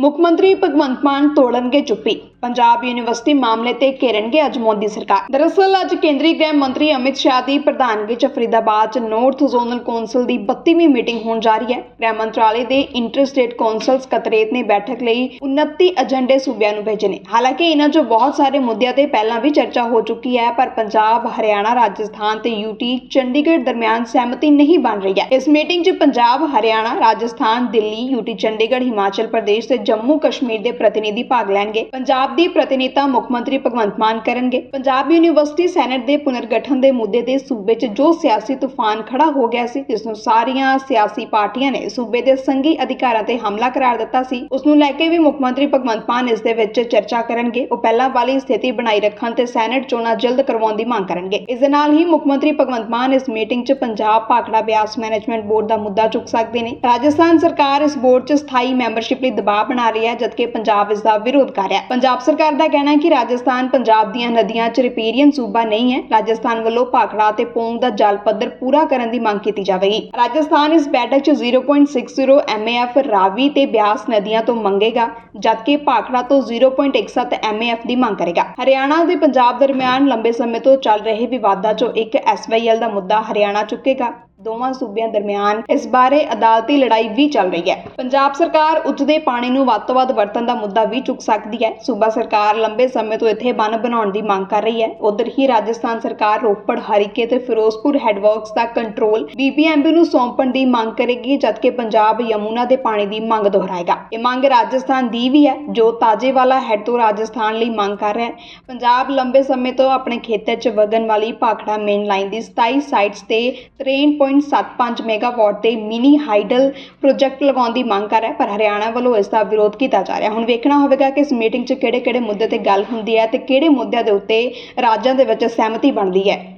ਮੁੱਖ ਮੰਤਰੀ ਭਗਵੰਤ ਮਾਨ ਤੋੜਨਗੇ ਚੁੱਪੀ। ਪੰਜਾਬ ਯੂਨੀਵਰਸਿਟੀ ਮਾਮਲੇ ਤੇ ਘੇਰਨਗੇ ਅੱਜ ਮੋਦੀ ਸਰਕਾਰ। ਦਰਅਸਲ, ਅੱਜ ਕੇਂਦਰੀ ਗ੍ਰਹਿ ਮੰਤਰੀ ਅਮਿਤ ਸ਼ਾਹ ਦੀ ਪ੍ਰਧਾਨਗੀ 'ਚ ਫਰੀਦਾਬਾਦ 'ਚ ਨਾਰਥ ਜ਼ੋਨਲ ਕੌਂਸਲ ਦੀ 32ਵੀਂ ਮੀਟਿੰਗ ਹੋਣ ਜਾ ਰਹੀ ਹੈ। ਗ੍ਰਹਿ ਮੰਤਰਾਲੇ ਦੇ ਇੰਟਰ ਸਟੇਟ ਕੌਂਸਲ ਨੇ ਬੈਠਕ ਲਈ 29 ਏਜੰਡੇ ਸੂਬਿਆਂ ਨੂੰ ਭੇਜੇ ਨੇ। ਹਾਲਾਂਕਿ ਇਹਨਾਂ 'ਚੋਂ ਬਹੁਤ ਸਾਰੇ ਮੁੱਦਿਆਂ ਤੇ ਪਹਿਲਾਂ ਵੀ ਚਰਚਾ ਹੋ ਚੁੱਕੀ ਹੈ, ਪਰ ਪੰਜਾਬ, ਹਰਿਆਣਾ, ਰਾਜਸਥਾਨ ਤੇ ਯੂਟੀ ਚੰਡੀਗੜ੍ਹ ਦਰਮਿਆਨ ਸਹਿਮਤੀ ਨਹੀਂ ਬਣ ਰਹੀ ਹੈ। ਇਸ ਮੀਟਿੰਗ 'ਚ ਪੰਜਾਬ, ਹਰਿਆਣਾ, ਰਾਜਸਥਾਨ, ਦਿੱਲੀ ਯੂਟੀ ਚੰਡੀਗੜ੍ਹ, ਹਿਮਾਚਲ ਪ੍ਰਦੇਸ਼ ਤੇ ਜੰਮੂ ਕਸ਼ਮੀਰ ਦੇ ਪ੍ਰਤੀਨਿਧੀ ਭਾਗ ਲੈਣਗੇ। ਪੰਜਾਬ ਦੀ ਪ੍ਰਤੀਨਿਧਤਾ ਮੁੱਖ ਮੰਤਰੀ ਭਗਵੰਤ ਮਾਨ ਕਰਨਗੇ। ਪੰਜਾਬ ਯੂਨੀਵਰਸਿਟੀ ਸੈਨੇਟ ਦੇ ਪੁਨਰਗਠਨ ਦੇ ਮੁੱਦੇ ਤੇ ਸੂਬੇ 'ਚ ਜੋ ਸਿਆਸੀ ਤੂਫਾਨ ਖੜਾ ਹੋ ਗਿਆ ਸੀ, ਜਿਸ ਨੂੰ ਸਾਰੀਆਂ ਸਿਆਸੀ ਪਾਰਟੀਆਂ ਨੇ ਸੂਬੇ ਦੇ ਸੰਘੀ ਅਧਿਕਾਰਾਂ ਤੇ ਹਮਲਾ ਕਰਾਰ ਦਿੱਤਾ ਸੀ, ਉਸ ਨੂੰ ਲੈ ਕੇ ਵੀ ਮੁੱਖ ਮੰਤਰੀ ਭਗਵੰਤ ਮਾਨ ਇਸ ਦੇ ਵਿੱਚ ਚਰਚਾ ਕਰਨਗੇ। ਉਹ ਪਹਿਲਾਂ ਵਾਲੀ ਸਥਿਤੀ ਬਣਾਈ ਰੱਖਣ ਤੇ ਸੈਨੇਟ ਚੋਣਾਂ ਜਲਦ ਕਰਵਾਉਣ ਦੀ ਮੰਗ ਕਰਨਗੇ। ਇਸ ਦੇ ਨਾਲ ਹੀ ਮੁੱਖ ਮੰਤਰੀ ਭਗਵੰਤ ਮਾਨ ਇਸ ਮੀਟਿੰਗ 'ਚ ਪੰਜਾਬ ਭਾਖੜਾ ਬਿਆਸ ਮੈਨੇਜਮੈਂਟ ਬੋਰਡ ਦਾ ਮੁੱਦਾ ਚੁੱਕ ਸਕਦੇ ਨੇ। ਰਾਜਸਥਾਨ ਸਰਕਾਰ ਇਸ ਬੋਰਡ 'ਚ ਸਥਾਈ ਮੈਂਬਰਸ਼ਿਪ ਲਈ ਦਬਾਅ ਬਣਾ ਰਹੀ ਹੈ, ਜਦਕਿ ਪੰਜਾਬ ਇਸ ਦਾ ਵਿਰੋਧ ਕਰ ਰਿਹਾ ਹੈ। ਪੰਜਾਬ ਸਰਕਾਰ ਦਾ ਕਹਿਣਾ ਹੈ ਕਿ ਰਾਜਸਥਾਨ ਪੰਜਾਬ ਦੀਆਂ ਨਦੀਆਂ 'ਚ ਰਿਪੇਰੀਅਨ ਸੂਬਾ ਨਹੀਂ ਹੈ। ਰਾਜਸਥਾਨ ਵੱਲੋਂ ਭਾਖੜਾ ਤੇ ਪੌਂਗ ਦਾ ਜਲ ਪੱਧਰ ਪੂਰਾ ਕਰਨ ਦੀ ਮੰਗ ਕੀਤੀ ਜਾਵੇਗੀ। ਰਾਜਸਥਾਨ ਇਸ ਬੈਠਕ 'ਚ 0.60 ਐਮਏਐਫ ਰਾਵੀ ਤੇ ਬਿਆਸ ਨਦੀਆਂ ਤੋਂ ਮੰਗੇਗਾ, ਜਦਕਿ ਭਾਖੜਾ ਤੋਂ 0.17 ਐਮਏਐਫ ਦੀ ਮੰਗ ਕਰੇਗਾ। ਹਰਿਆਣਾ ਤੇ ਪੰਜਾਬ ਦਰਮਿਆਨ ਲੰਬੇ ਸਮੇਂ ਤੋਂ ਚੱਲ ਰਹੇ ਵਿਵਾਦਾਂ 'ਚੋਂ ਇੱਕ ਐਸਵਾਈਐਲ ਦਾ ਮੁੱਦਾ ਹਰਿਆਣਾ ਚੁੱਕੇਗਾ। ਦੋਵਾਂ ਸੂਬਿਆਂ ਦਰਮਿਆਨ ਇਸ ਬਾਰੇ ਅਦਾਲਤੀ ਲੜਾਈ ਵੀ ਚੱਲ ਰਹੀ ਹੈ। ਪੰਜਾਬ ਸਰਕਾਰ ਉੱਚਦੇ ਪਾਣੀ ਨੂੰ ਵੱਧ ਤੋਂ ਵੱਧ ਵਰਤਣ ਦਾ ਮੁੱਦਾ ਵੀ ਚੁੱਕ ਸਕਦੀ ਹੈ। ਸੂਬਾ ਸਰਕਾਰ ਲੰਬੇ ਸਮੇਂ ਤੋਂ ਇੱਥੇ ਬੰਨ ਬਣਾਉਣ ਦੀ ਮੰਗ ਕਰ ਰਹੀ ਹੈ। ਉਧਰ ਹੀ ਰਾਜਸਥਾਨ ਸਰਕਾਰ ਰੋਪੜ, ਹਰੀਕੇ ਤੇ ਫਿਰੋਜ਼ਪੁਰ ਹੈਡਵਰਕਸ ਦਾ ਕੰਟਰੋਲ ਬੀਬੀਐਮਬੀ ਨੂੰ ਸੌਂਪਣ ਦੀ ਮੰਗ ਕਰੇਗੀ, ਜਦਕਿ ਪੰਜਾਬ ਯਮੁਨਾ ਦੇ ਪਾਣੀ ਦੀ ਮੰਗ ਦੁਹਰਾਏਗਾ। ਇਹ ਮੰਗ ਰਾਜਸਥਾਨ ਦੀ ਵੀ ਹੈ, ਜੋ ਤਾਜੇਵਾਲਾ ਹੈੱਡ ਤੋਂ ਰਾਜਸਥਾਨ ਲਈ ਮੰਗ ਕਰ ਰਿਹਾ ਹੈ। ਪੰਜਾਬ ਲੰਬੇ ਸਮੇਂ ਤੋਂ ਆਪਣੇ ਖੇਤਰ 'ਚ ਵਗਣ ਵਾਲੀ ਭਾਖੜਾ ਮੇਨ ਲਾਈਨ ਦੀ 27 ਸਾਈਟਸ ਤੇ 63.75 ਮੈਗਾਵਾਟ ਦੇ ਮਿਨੀ ਹਾਈਡਲ ਪ੍ਰੋਜੈਕਟ ਲਗਾਉਣ ਦੀ ਮੰਗ ਕਰ ਰਿਹਾ ਪਰ ਹਰਿਆਣਾ ਵੱਲੋਂ ਇਸ ਦਾ ਵਿਰੋਧ ਕੀਤਾ ਜਾ ਰਿਹਾ ਹੁਣ ਵੇਖਣਾ ਹੋਵੇਗਾ ਕਿ ਇਸ ਮੀਟਿੰਗ 'ਚ ਕਿਹੜੇ-ਕਿਹੜੇ ਮੁੱਦੇ ਤੇ ਗੱਲ ਹੁੰਦੀ ਹੈ ਤੇ ਕਿਹੜੇ ਮੁੱਦਿਆਂ ਦੇ ਉੱਤੇ ਰਾਜਾਂ ਦੇ ਵਿੱਚ ਸਹਿਮਤੀ ਬਣਦੀ ਹੈ।